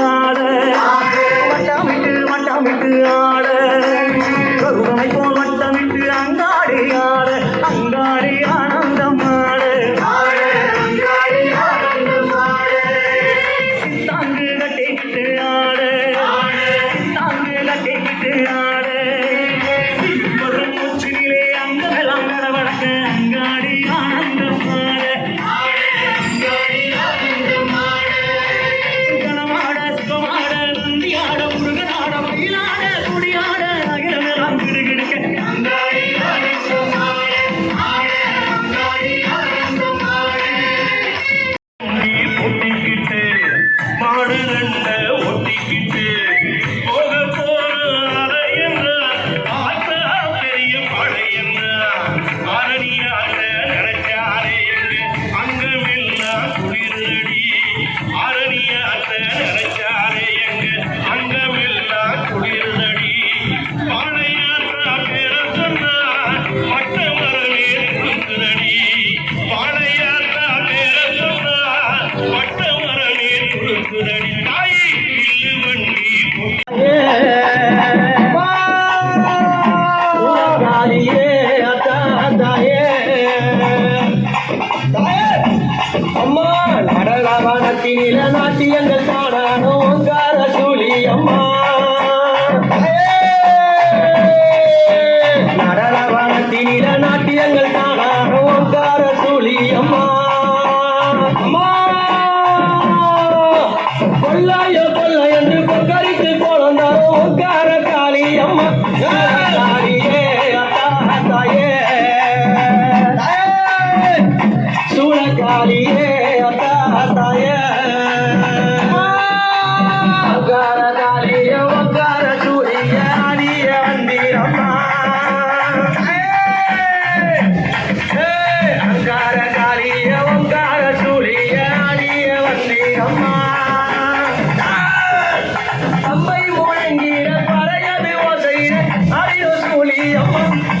ஆட அம்மா நடலாவனத்தினில நாட்டியங்கள் காணானோ ஓங்கார சூழி அம்மா. வாத்தியங்கள் தானா? ஓங்கார சூழி அம்மா. அம்மா! கொள்ளாய கொள்ள என்று கொக்கரித்து போனந்தாரோ ஓங்கார காளி அம்மா. காளியே தாயே. சூழ காளியே தாயே. 要问。